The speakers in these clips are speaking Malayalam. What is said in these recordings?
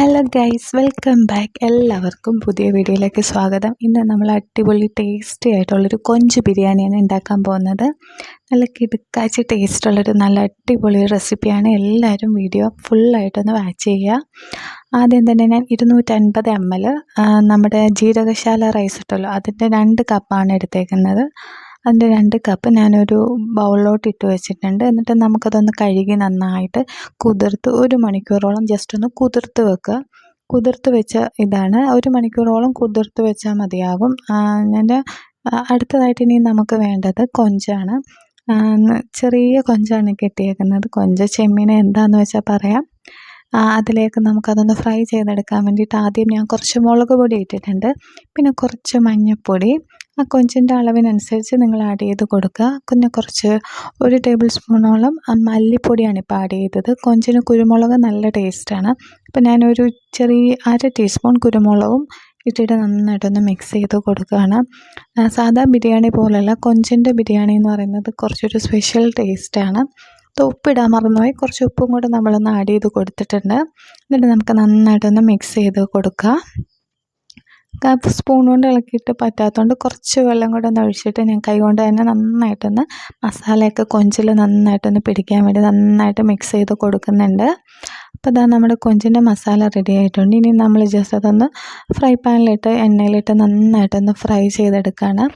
ഹലോ ഗൈസ് വെൽക്കം ബാക്ക് എല്ലാവർക്കും പുതിയ വീഡിയോയിലേക്ക് സ്വാഗതം. ഇന്ന് നമ്മൾ അടിപൊളി ടേസ്റ്റി ആയിട്ടുള്ളൊരു കൊഞ്ച് ബിരിയാണിയാണ് ഉണ്ടാക്കാൻ പോകുന്നത്. നല്ല കിടുക്കാച്ചി ടേസ്റ്റുള്ളൊരു നല്ല അടിപൊളി റെസിപ്പിയാണ് എല്ലാവരും വീഡിയോ ഫുള്ളായിട്ടൊന്ന് വാച്ച് ചെയ്യുക. ആദ്യം തന്നെ ഞാൻ ഇരുന്നൂറ്റൻപത് എം എൽ നമ്മുടെ ജീരകശാല റൈസ് ഇട്ടല്ലോ. അതിന്റെ രണ്ട് കപ്പാണ് എടുത്തേക്കുന്നത്. അതിന്റെ രണ്ട് കപ്പ് ഞാനൊരു ബൗളിലോട്ട് ഇട്ട് വെച്ചിട്ടുണ്ട്. എന്നിട്ട് നമുക്കതൊന്ന് കഴുകി നന്നായിട്ട് കുതിർത്ത് ഒരു മണിക്കൂറോളം ജസ്റ്റ് ഒന്ന് കുതിർത്ത് വെക്കുക. കുതിർത്ത് വെച്ച ഇതാണ്. ഒരു മണിക്കൂറോളം കുതിർത്ത് വെച്ചാൽ മതിയാകും. ഞാൻ അടുത്തതായിട്ട് ഇനി നമുക്ക് വേണ്ടത് കൊഞ്ചാണ്. ചെറിയ കൊഞ്ചാണ് കെട്ടിയേക്കുന്നത്. കൊഞ്ച് ചെമ്മീൻ എന്താണെന്ന് വെച്ചാൽ പറയാം. അതിലേക്ക് നമുക്കതൊന്ന് ഫ്രൈ ചെയ്തെടുക്കാൻ വേണ്ടിയിട്ട് ആദ്യം ഞാൻ കുറച്ച് മുളക് പൊടി ഇട്ടിട്ടുണ്ട്. പിന്നെ കുറച്ച് മഞ്ഞൾപ്പൊടി ആ കൊഞ്ചിന്റെ അളവിനനുസരിച്ച് നിങ്ങൾ ആഡ് ചെയ്ത് കൊടുക്കുക. പിന്നെ കുറച്ച് ഒരു ടേബിൾ സ്പൂണോളം മല്ലിപ്പൊടിയാണ് ഇപ്പോൾ ആഡ് ചെയ്തത്. കൊഞ്ചിന് കുരുമുളക് നല്ല ടേസ്റ്റാണ് അപ്പോൾ ഞാനൊരു ചെറിയ അര ടീസ്പൂൺ കുരുമുളകും ഇട്ടിട്ട് നന്നായിട്ടൊന്ന് മിക്സ് ചെയ്ത് കൊടുക്കുകയാണ്. സാധാ ബിരിയാണി പോലെയുള്ള കൊഞ്ചിന്റെ ബിരിയാണി എന്ന് പറയുന്നത് കുറച്ചൊരു സ്പെഷ്യൽ ടേസ്റ്റാണ് ഉപ്പിടാൻ മറന്നുപോയി. കുറച്ച് ഉപ്പും കൂടെ നമ്മളൊന്ന് ആഡ് ചെയ്ത് കൊടുത്തിട്ടുണ്ട്. എന്നിട്ട് നമുക്ക് നന്നായിട്ടൊന്ന് മിക്സ് ചെയ്ത് കൊടുക്കുക സ്പൂൺ കൊണ്ട് ഇളക്കിയിട്ട് പറ്റാത്തതുകൊണ്ട് കുറച്ച് വെള്ളം കൂടെ ഒന്ന് ഒഴിച്ചിട്ട് ഞാൻ കൈ കൊണ്ട് തന്നെ നന്നായിട്ടൊന്ന് മസാലയൊക്കെ കൊഞ്ചിൽ നന്നായിട്ടൊന്ന് പിടിക്കാൻ വേണ്ടി നന്നായിട്ട് മിക്സ് ചെയ്ത് കൊടുക്കുന്നുണ്ട്. അപ്പോൾ ഇതാ നമ്മുടെ കൊഞ്ചിന്റെ മസാല റെഡി ആയിട്ടുണ്ട്. ഇനി നമ്മൾ ജസ്റ്റ് അതൊന്ന് ഫ്രൈ പാനിലിട്ട് എണ്ണയിലിട്ട് നന്നായിട്ടൊന്ന് ഫ്രൈ ചെയ്തെടുക്കുകയാണ്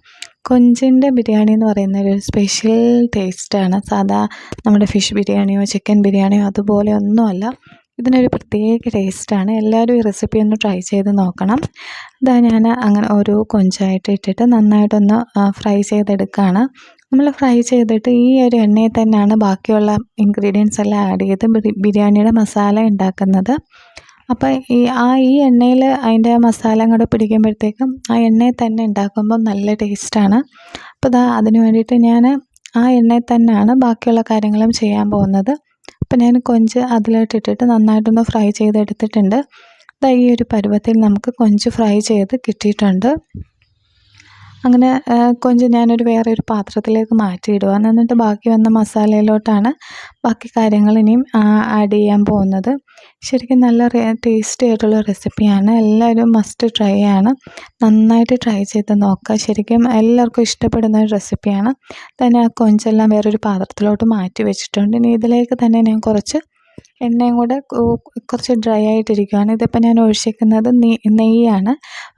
കൊഞ്ചിന്റെ ബിരിയാണി എന്ന് പറയുന്ന ഒരു സ്പെഷ്യൽ ടേസ്റ്റാണ് സാധാ നമ്മുടെ ഫിഷ് ബിരിയാണിയോ ചിക്കൻ ബിരിയാണിയോ അതുപോലെ ഒന്നുമല്ല. ഇതിനൊരു പ്രത്യേക ടേസ്റ്റാണ്. എല്ലാവരും ഈ റെസിപ്പി ഒന്ന് ട്രൈ ചെയ്ത് നോക്കണം. ഇതാ ഞാൻ അങ്ങനെ ഓരോ കൊഞ്ചായിട്ട് ഇട്ടിട്ട് നന്നായിട്ടൊന്ന് ഫ്രൈ ചെയ്തെടുക്കുകയാണ് നമ്മൾ ഫ്രൈ ചെയ്തിട്ട് ഈ ഒരു എണ്ണയിൽ തന്നെയാണ് ബാക്കിയുള്ള ഇൻഗ്രീഡിയൻസ് എല്ലാം ആഡ് ചെയ്ത് ബിരിയാണിയുടെ മസാല ഉണ്ടാക്കുന്നത്. അപ്പോൾ ഈ ആ ഈ എണ്ണയിൽ അതിന്റെ മസാല കൂടെ പിടിക്കുമ്പോഴത്തേക്കും ആ എണ്ണയിൽ തന്നെ ഉണ്ടാക്കുമ്പോൾ നല്ല ടേസ്റ്റാണ്. അപ്പോൾ ഇതാ അതിന് വേണ്ടിയിട്ട് ഞാൻ ആ എണ്ണയിൽ തന്നെയാണ് ബാക്കിയുള്ള കാര്യങ്ങളും ചെയ്യാൻ പോകുന്നത്. അപ്പോൾ ഞാൻ കൊഞ്ച് അതിലോട്ട് ഇട്ടിട്ട് നന്നായിട്ടൊന്ന് ഫ്രൈ ചെയ്തെടുത്തിട്ടുണ്ട്. ഈ ഒരു പരുവത്തിൽ നമുക്ക് കൊഞ്ച് ഫ്രൈ ചെയ്ത് കിട്ടിയിട്ടുണ്ട്. അങ്ങനെ കൊഞ്ച് ഞാനൊരു വേറെ ഒരു പാത്രത്തിലേക്ക് മാറ്റിയിടുവാണ് എന്നിട്ട് ബാക്കി വന്ന മസാലയിലോട്ടാണ് ബാക്കി കാര്യങ്ങൾ ഇനിയും ആഡ് ചെയ്യാൻ പോകുന്നത്. ശരിക്കും നല്ല ടേസ്റ്റി ആയിട്ടുള്ള റെസിപ്പിയാണ് എല്ലാവരും മസ്റ്റ് ട്രൈ ആണ്. നന്നായിട്ട് ട്രൈ ചെയ്ത് നോക്കുക. ശരിക്കും എല്ലാവർക്കും ഇഷ്ടപ്പെടുന്ന ഒരു റെസിപ്പിയാണ് തന്നെ ആ കൊഞ്ചെല്ലാം വേറൊരു പാത്രത്തിലോട്ട് മാറ്റി വെച്ചിട്ടുണ്ട്. ഇനി ഇതിലേക്ക് തന്നെ ഞാൻ കുറച്ച് എണ്ണയും കൂടെ കുറച്ച് ഡ്രൈ ആയിട്ടിരിക്കുകയാണ് ഇതിപ്പോൾ ഞാൻ ഒഴിച്ചേക്കുന്നത് നെയ്യാണ്.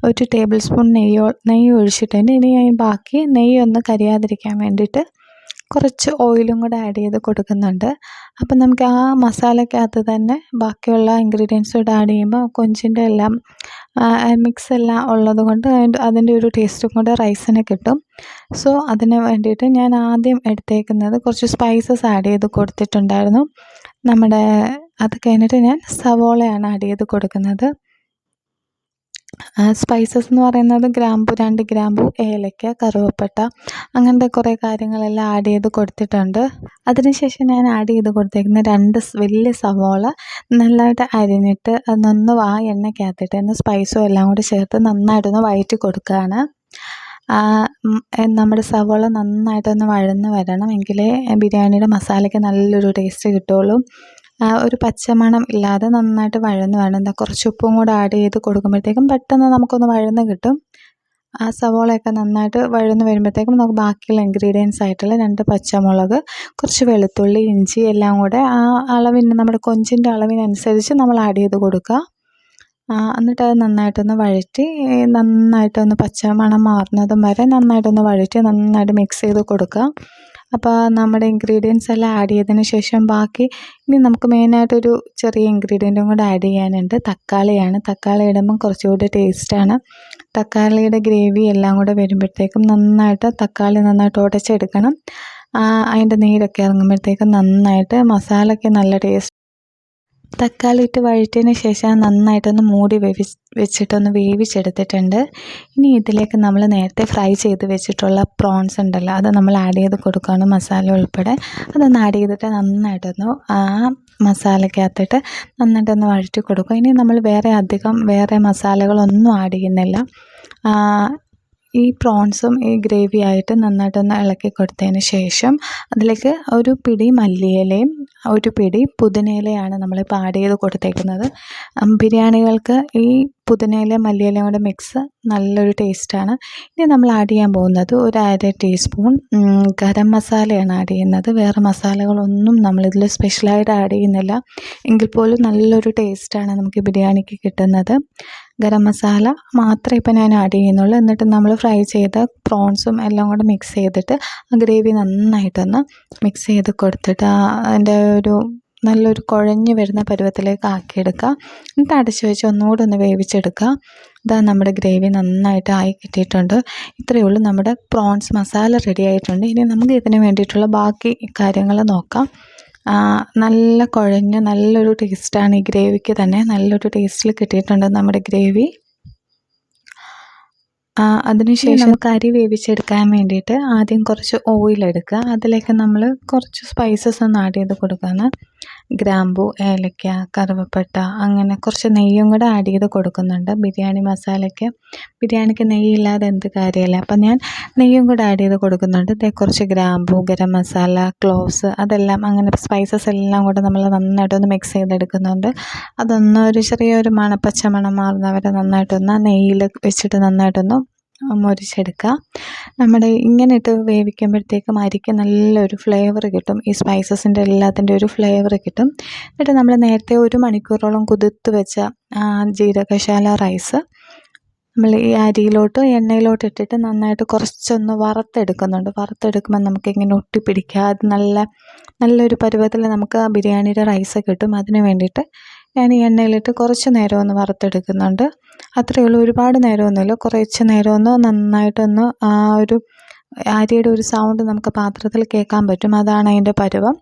ഒരു ടേബിൾ സ്പൂൺ നെയ്യോ നെയ്യ് ഒഴിച്ചിട്ടുണ്ട്. ഇനി ഞാൻ ബാക്കി നെയ്യ് ഒന്ന് കരിയാതിരിക്കാൻ വേണ്ടിയിട്ട് കുറച്ച് ഓയിലും കൂടെ ആഡ് ചെയ്ത് കൊടുക്കുന്നുണ്ട്. അപ്പം നമുക്ക് ആ മസാലക്കകത്ത് തന്നെ ബാക്കിയുള്ള ഇൻഗ്രീഡിയൻസ് കൂടെ ആഡ് ചെയ്യുമ്പോൾ കൊഞ്ചിന്റെ എല്ലാം മിക്സ് എല്ലാം ഉള്ളത് കൊണ്ട് അതിന്റെ ഒരു ടേസ്റ്റും കൂടെ റൈസിന് കിട്ടും. സോ അതിന് വേണ്ടിയിട്ട് ഞാൻ ആദ്യം എടുത്തേക്കുന്നത് കുറച്ച് സ്പൈസസ് ആഡ് ചെയ്ത് കൊടുത്തിട്ടുണ്ടായിരുന്നു. നമ്മുടെ അത് കഴിഞ്ഞിട്ട് ഞാൻ സവോളയാണ് ആഡ് ചെയ്ത് കൊടുക്കുന്നത്. സ്പൈസസ് എന്ന് പറയുന്നത് ഗ്രാമ്പു രണ്ട് ഗ്രാമ്പു ഏലക്ക കറുവപ്പട്ട അങ്ങനത്തെ കുറേ കാര്യങ്ങളെല്ലാം ആഡ് ചെയ്ത് കൊടുത്തിട്ടുണ്ട്. അതിനുശേഷം ഞാൻ ആഡ് ചെയ്ത് കൊടുത്തേക്കുന്ന രണ്ട് വലിയ സവോള നല്ലതായിട്ട് അരിഞ്ഞിട്ട് അതൊന്ന് ആ എണ്ണയ്ക്കകത്തിട്ട് എന്ന സ്പൈസും എല്ലാം കൂടി ചേർത്ത് നന്നായിട്ടൊന്ന് വഴറ്റി കൊടുക്കുകയാണ്. നമ്മുടെ സവോള നന്നായിട്ടൊന്ന് വഴന്ന് വരണം എങ്കിലേ ബിരിയാണിയുടെ മസാലയ്ക്ക് നല്ലൊരു ടേസ്റ്റ് കിട്ടുകയുള്ളൂ. ഒരു പച്ചമണം ഇല്ലാതെ നന്നായിട്ട് വഴന്ന് വേണം എന്താ കുറച്ച് ഉപ്പും കൂടെ ആഡ് ചെയ്ത് കൊടുക്കുമ്പോഴത്തേക്കും പെട്ടെന്ന് നമുക്കൊന്ന് വഴന്ന് കിട്ടും. ആ സവോളയൊക്കെ നന്നായിട്ട് വഴന്ന് വരുമ്പോഴത്തേക്കും നമുക്ക് ബാക്കിയുള്ള ഇൻഗ്രീഡിയൻസ് ആയിട്ടുള്ള രണ്ട് പച്ചമുളക് കുറച്ച് വെളുത്തുള്ളി ഇഞ്ചി എല്ലാം കൂടെ ആ അളവിന് നമ്മുടെ കൊഞ്ചിന്റെ അളവിനനുസരിച്ച് നമ്മൾ ആഡ് ചെയ്ത് കൊടുക്കുക. എന്നിട്ട് അത് നന്നായിട്ടൊന്ന് വഴറ്റി നന്നായിട്ടൊന്ന് പച്ചമണം മാറുന്നതും വരെ നന്നായിട്ടൊന്ന് വഴറ്റി നന്നായിട്ട് മിക്സ് ചെയ്ത് കൊടുക്കുക. അപ്പോൾ നമ്മുടെ ഇൻഗ്രീഡിയൻസ് എല്ലാം ആഡ് ചെയ്തതിന് ശേഷം ബാക്കി ഇനി നമുക്ക് മെയിനായിട്ടൊരു ചെറിയ ഇൻഗ്രീഡിയന്റും കൂടെ ആഡ് ചെയ്യാനുണ്ട്. തക്കാളിയാണ്. തക്കാളി ഇടുമ്പം കുറച്ചുകൂടി ടേസ്റ്റാണ് തക്കാളിയുടെ ഗ്രേവി എല്ലാം കൂടെ വരുമ്പോഴത്തേക്കും നന്നായിട്ട് തക്കാളി നന്നായിട്ട് ഉടച്ചെടുക്കണം അതിന്റെ നീരൊക്കെ ഇറങ്ങുമ്പോഴത്തേക്കും നന്നായിട്ട് മസാലയ്ക്ക് നല്ല ടേസ്റ്റ് തക്കാളി ഇട്ട് വഴറ്റിയതിന് ശേഷം നന്നായിട്ടൊന്ന് മൂടി വേവി വെച്ചിട്ടൊന്ന് വേവിച്ചെടുത്തിട്ടുണ്ട്. ഇനി ഇതിലേക്ക് നമ്മൾ നേരത്തെ ഫ്രൈ ചെയ്ത് വെച്ചിട്ടുള്ള പ്രോൺസ് ഉണ്ടല്ലോ അത് നമ്മൾ ആഡ് ചെയ്ത് കൊടുക്കുകയാണ് മസാല ഉൾപ്പെടെ. അതൊന്ന് ആഡ് ചെയ്തിട്ട് നന്നായിട്ടൊന്ന് ആ മസാലക്കകത്തിട്ട് നന്നായിട്ടൊന്ന് വഴറ്റി കൊടുക്കും ഇനി നമ്മൾ വേറെ അധികം വേറെ മസാലകളൊന്നും ആഡ് ചെയ്യുന്നില്ല. ഈ പ്രോൺസും ഈ ഗ്രേവി ആയിട്ട് നന്നായിട്ടൊന്ന് ഇളക്കി കൊടുത്തതിന് ശേഷം അതിലേക്ക് ഒരു പിടി മല്ലിയിലയും ഒരു പിടി പുതിനയിലയാണ് നമ്മളിപ്പോൾ ആഡ് ചെയ്ത് കൊടുത്തേക്കുന്നത്. ബിരിയാണികൾക്ക് ഈ പുതിനയില മല്ലിയിലയും കൂടെ മിക്സ് നല്ലൊരു ടേസ്റ്റാണ് ഇനി നമ്മൾ ആഡ് ചെയ്യാൻ പോകുന്നത് ഒരു അര ടീസ്പൂൺ ഗരം മസാലയാണ് ആഡ് ചെയ്യുന്നത്. വേറെ മസാലകളൊന്നും നമ്മളിതിൽ സ്പെഷ്യലായിട്ട് ആഡ് ചെയ്യുന്നില്ല. എങ്കിൽ പോലും നല്ലൊരു ടേസ്റ്റാണ് നമുക്ക് ബിരിയാണിക്ക് കിട്ടുന്നത്. ഗരം മസാല മാത്രമേ ഇപ്പോൾ ഞാൻ ആഡ് ചെയ്യുന്നുള്ളൂ. എന്നിട്ട് നമ്മൾ ഫ്രൈ ചെയ്ത പ്രോൺസും എല്ലാം കൂടെ മിക്സ് ചെയ്തിട്ട് ആ ഗ്രേവി നന്നായിട്ടൊന്ന് മിക്സ് ചെയ്ത് കൊടുത്തിട്ട് അതിന്റെ ഒരു നല്ലൊരു കുഴഞ്ഞു വരുന്ന പരുവത്തിലേക്ക് ആക്കിയെടുക്കുക. എന്നിട്ട് അടച്ചു വെച്ച് ഒന്നുകൂടെ ഒന്ന് വേവിച്ചെടുക്കുക. ഇതാ നമ്മുടെ ഗ്രേവി നന്നായിട്ട് ആയി കിട്ടിയിട്ടുണ്ട്. ഇത്രയേ ഉള്ളൂ. നമ്മുടെ പ്രോൺസ് മസാല റെഡി ആയിട്ടുണ്ട്. ഇനി നമുക്ക് ഇതിന് വേണ്ടിയിട്ടുള്ള ബാക്കി കാര്യങ്ങൾ നോക്കാം. നല്ല കുഴഞ്ഞ് നല്ലൊരു ടേസ്റ്റാണ് ഈ ഗ്രേവിക്ക് തന്നെ. നല്ലൊരു ടേസ്റ്റിൽ കിട്ടിയിട്ടുണ്ട് നമ്മുടെ ഗ്രേവി അതിനുശേഷം നമുക്ക് അരി വേവിച്ചെടുക്കാൻ വേണ്ടിയിട്ട് ആദ്യം കുറച്ച് ഓയിൽ എടുക്കുക. അതിലേക്ക് നമ്മൾ കുറച്ച് സ്പൈസസ് ഒന്ന് ആഡ് ചെയ്ത് കൊടുക്കുകയാണ്. ഗ്രാമ്പു ഏലക്ക കറുവപ്പട്ട അങ്ങനെ കുറച്ച് നെയ്യും കൂടെ ആഡ് ചെയ്ത് കൊടുക്കുന്നുണ്ട്. ബിരിയാണി മസാലയ്ക്ക്. ബിരിയാണിക്ക് നെയ്യില്ലാതെ എന്ത് കാര്യമല്ല അപ്പം ഞാൻ നെയ്യും കൂടെ ആഡ് ചെയ്ത് കൊടുക്കുന്നുണ്ട്. കുറച്ച് ഗ്രാമ്പു ഗരം മസാല ക്ലോവ്സ് അതെല്ലാം അങ്ങനെ സ്പൈസസ് എല്ലാം കൂടെ നമ്മൾ നന്നായിട്ടൊന്ന് മിക്സ് ചെയ്തെടുക്കുന്നുണ്ട്. അതൊന്ന് ഒരു ചെറിയൊരു മണപ്പച്ച മണം മാറുന്നവരെ നന്നായിട്ടൊന്ന് നെയ്യിൽ വെച്ചിട്ട് നന്നായിട്ടൊന്ന് മുരിച്ചെടുക്കുക. നമ്മുടെ ഇങ്ങനെ ഇട്ട് വേവിക്കുമ്പോഴത്തേക്കും അരിക്ക് നല്ലൊരു ഫ്ലേവർ കിട്ടും. ഈ സ്പൈസസിന്റെ എല്ലാത്തിന്റെ ഒരു ഫ്ലേവർ കിട്ടും. എന്നിട്ട് നമ്മൾ നേരത്തെ ഒരു മണിക്കൂറോളം കുതിർത്ത് വെച്ച ജീരകശാല റൈസ് നമ്മൾ ഈ അരിയിലോട്ട് എണ്ണയിലോട്ട് ഇട്ടിട്ട് നന്നായിട്ട് കുറച്ചൊന്ന് വറുത്തെടുക്കുന്നുണ്ട്. വറുത്തെടുക്കുമ്പോൾ നമുക്ക് ഇങ്ങനെ അത് നല്ല നല്ലൊരു പരുവത്തിൽ നമുക്ക് ബിരിയാണിയുടെ റൈസ് കിട്ടും. അതിന് വേണ്ടിയിട്ട് ഞാൻ ഈ എണ്ണയിലിട്ട് കുറച്ച് നേരം ഒന്ന് വറുത്തെടുക്കുന്നുണ്ട്. അത്രയേ ഉള്ളൂ ഒരുപാട് നേരമൊന്നുമില്ല. കുറച്ച് നേരമൊന്ന് നന്നായിട്ടൊന്ന് ആ ഒരു അരിയുടെ ഒരു സൗണ്ട് നമുക്ക് പാത്രത്തിൽ കേൾക്കാൻ പറ്റും. അതാണ് അതിന്റെ പരുവം.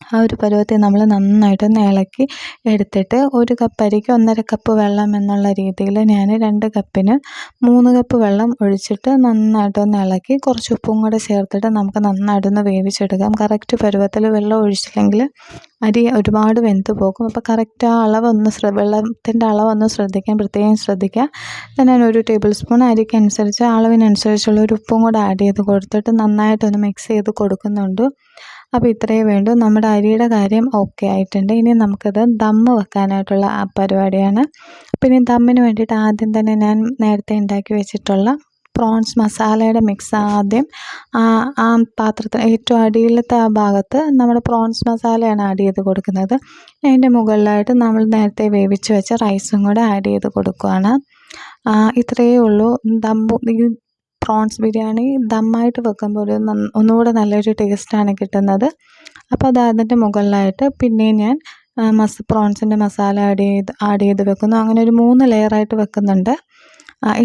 ആ ഒരു പരുവത്തെ നമ്മൾ നന്നായിട്ടൊന്ന് ഇളക്കി എടുത്തിട്ട് ഒരു കപ്പ് അരിക്ക് ഒന്നര കപ്പ് വെള്ളം എന്നുള്ള രീതിയിൽ ഞാൻ രണ്ട് കപ്പിന് മൂന്ന് കപ്പ് വെള്ളം ഒഴിച്ചിട്ട് നന്നായിട്ടൊന്ന് ഇളക്കി കുറച്ച് ഉപ്പും കൂടെ ചേർത്തിട്ട് നമുക്ക് നന്നായിട്ടൊന്ന് വേവിച്ചെടുക്കാം. കറക്റ്റ് പരുവത്തിൽ വെള്ളം ഒഴിച്ചില്ലെങ്കിൽ അരി ഒരുപാട് വെന്ത് പോകും. അപ്പോൾ കറക്റ്റ് ആ അളവൊന്ന് ശ്ര വെള്ളത്തിന്റെ അളവൊന്ന് ശ്രദ്ധിക്കാൻ പ്രത്യേകം ശ്രദ്ധിക്കുക ഞാൻ ഒരു ടേബിൾ സ്പൂൺ അരിക്കനുസരിച്ച് അളവിനനുസരിച്ചുള്ള ഒരു ഉപ്പും കൂടെ ആഡ് ചെയ്ത് കൊടുത്തിട്ട് നന്നായിട്ടൊന്ന് മിക്സ് ചെയ്ത് കൊടുക്കുന്നുണ്ട്. അപ്പോൾ ഇത്രയേ വേണ്ടൂ. നമ്മുടെ അരിയുടെ കാര്യം ഓക്കെ ആയിട്ടുണ്ട്. ഇനി നമുക്കത് ദമ്മ് വെക്കാനായിട്ടുള്ള ആ പരിപാടിയാണ്. അപ്പോൾ ഇനി ദമ്മിന് വേണ്ടിയിട്ട് ആദ്യം തന്നെ ഞാൻ നേരത്തെ ഉണ്ടാക്കി വെച്ചിട്ടുള്ള പ്രോൺസ് മസാലയുടെ മിക്സ് ആദ്യം ആ ആ പാത്രത്തിൽ ഏറ്റവും അടിയിലത്തെ ആ ഭാഗത്ത് നമ്മൾ പ്രോൺസ് മസാലയാണ് ആഡ് ചെയ്ത് കൊടുക്കുന്നത്. അതിന്റെ മുകളിലായിട്ട് നമ്മൾ നേരത്തെ വേവിച്ച് വെച്ച റൈസും കൂടെ ആഡ് ചെയ്ത് കൊടുക്കുകയാണ് ഇത്രയേ ഉള്ളൂ. ദമ്പു പ്രോൺസ് ബിരിയാണി ദമ്മായിട്ട് വെക്കുമ്പോൾ ഒരു ഒന്നുകൂടെ നല്ലൊരു ടേസ്റ്റാണ് കിട്ടുന്നത്. അപ്പോൾ അത് അതിന്റെ മുകളിലായിട്ട് പിന്നെയും ഞാൻ മസ് പ്രോൺസിന്റെ മസാല ആഡ് ചെയ്ത് ആഡ് ചെയ്ത് വെക്കുന്നു. അങ്ങനെ ഒരു മൂന്ന് ലെയറായിട്ട് വെക്കുന്നുണ്ട്.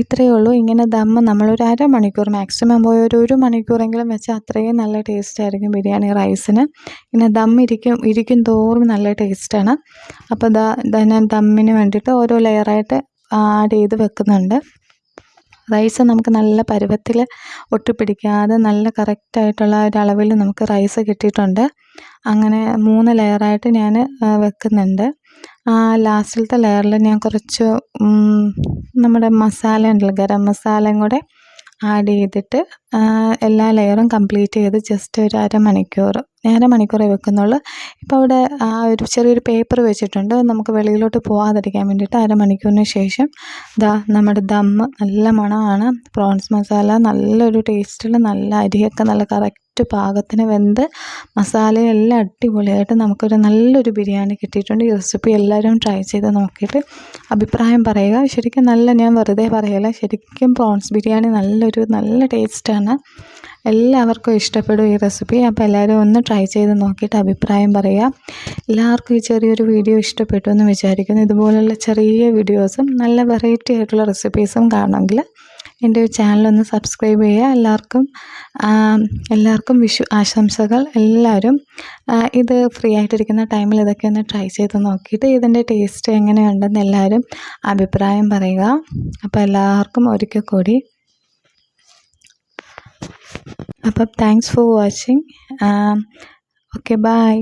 ഇത്രയേ ഉള്ളൂ. ഇങ്ങനെ ദമ്മ് നമ്മളൊരു അരമണിക്കൂർ മാക്സിമം പോയി ഒരു ഒരു മണിക്കൂറെങ്കിലും വെച്ചാൽ അത്രയും നല്ല ടേസ്റ്റ് ആയിരിക്കും ബിരിയാണി റൈസിന് ഇങ്ങനെ ദമ്മ ഇരിക്കും ഇരിക്കും തോറും നല്ല ടേസ്റ്റാണ് അപ്പോൾ ദാ ഞാൻ ദമ്മിന് വേണ്ടിയിട്ട് ഓരോ ലെയറായിട്ട് ആഡ് ചെയ്ത് വെക്കുന്നുണ്ട്. റൈസ് നമുക്ക് നല്ല പരുവത്തിൽ ഒട്ടിപ്പിടിക്കാതെ നല്ല കറക്റ്റായിട്ടുള്ള അളവിൽ നമുക്ക് റൈസ് കിട്ടിയിട്ടുണ്ട്. അങ്ങനെ മൂന്ന് ലെയറായിട്ട് ഞാൻ വെക്കുന്നുണ്ട്. ആ ലാസ്റ്റിലത്തെ ലെയറിൽ ഞാൻ കുറച്ച് നമ്മുടെ മസാല ഉണ്ടല്ലോ ഗരം മസാലയും കൂടെ ആഡ് ചെയ്തിട്ട് എല്ലാ ലെയറും കംപ്ലീറ്റ് ചെയ്ത് ജസ്റ്റ് ഒരു അരമണിക്കൂർ അരമണിക്കൂറേ വെക്കുന്നുള്ളൂ. ഇപ്പോൾ അവിടെ ആ ഒരു ചെറിയൊരു പേപ്പർ വെച്ചിട്ടുണ്ട്. നമുക്ക് വെളിയിലോട്ട് പോകാതിരിക്കാൻ വേണ്ടിയിട്ട് അരമണിക്കൂറിന് ശേഷം ദാ നമ്മുടെ ദമ്മ് നല്ല മണമാണ്. പ്രോൺസ് മസാല നല്ലൊരു ടേസ്റ്റിൽ നല്ല അരിയൊക്കെ നല്ല കറക്റ്റ് പാകത്തിന് വെന്ത് മസാലയെല്ലാം അടിപൊളിയായിട്ട് നമുക്കൊരു നല്ലൊരു ബിരിയാണി കിട്ടിയിട്ടുണ്ട്. ഈ റെസിപ്പി എല്ലാവരും ട്രൈ ചെയ്ത് നോക്കിയിട്ട് അഭിപ്രായം പറയുക. ശരിക്കും നല്ല ഞാൻ വെറുതെ പറയല്ല. ശരിക്കും പ്രോൺസ് ബിരിയാണി നല്ലൊരു നല്ല ടേസ്റ്റാണ് എല്ലാവർക്കും ഇഷ്ടപ്പെടും ഈ റെസിപ്പി. അപ്പോൾ എല്ലാവരും ഒന്ന് ട്രൈ ചെയ്ത് നോക്കിയിട്ട് അഭിപ്രായം പറയുക. എല്ലാവർക്കും ഈ ചെറിയൊരു വീഡിയോ ഇഷ്ടപ്പെട്ടു എന്ന് വിചാരിക്കുന്നു. ഇതുപോലുള്ള ചെറിയ വീഡിയോസും നല്ല വെറൈറ്റി ആയിട്ടുള്ള റെസിപ്പീസും കാണുമെങ്കിൽ എന്റെ ചാനലൊന്ന് സബ്സ്ക്രൈബ് ചെയ്യുക. എല്ലാവർക്കും എല്ലാവർക്കും വിഷു ആശംസകൾ. എല്ലാവരും ഇത് ഫ്രീ ആയിട്ടിരിക്കുന്ന ടൈമിൽ ഇതൊക്കെ ഒന്ന് ട്രൈ ചെയ്ത് നോക്കിയിട്ട് ഇതിന്റെ ടേസ്റ്റ് എങ്ങനെയുണ്ടെന്ന് എല്ലാവരും അഭിപ്രായം പറയുക. അപ്പോൾ എല്ലാവർക്കും ഒരിക്കൽ കൂടി അപ്പം thanks for watching okay bye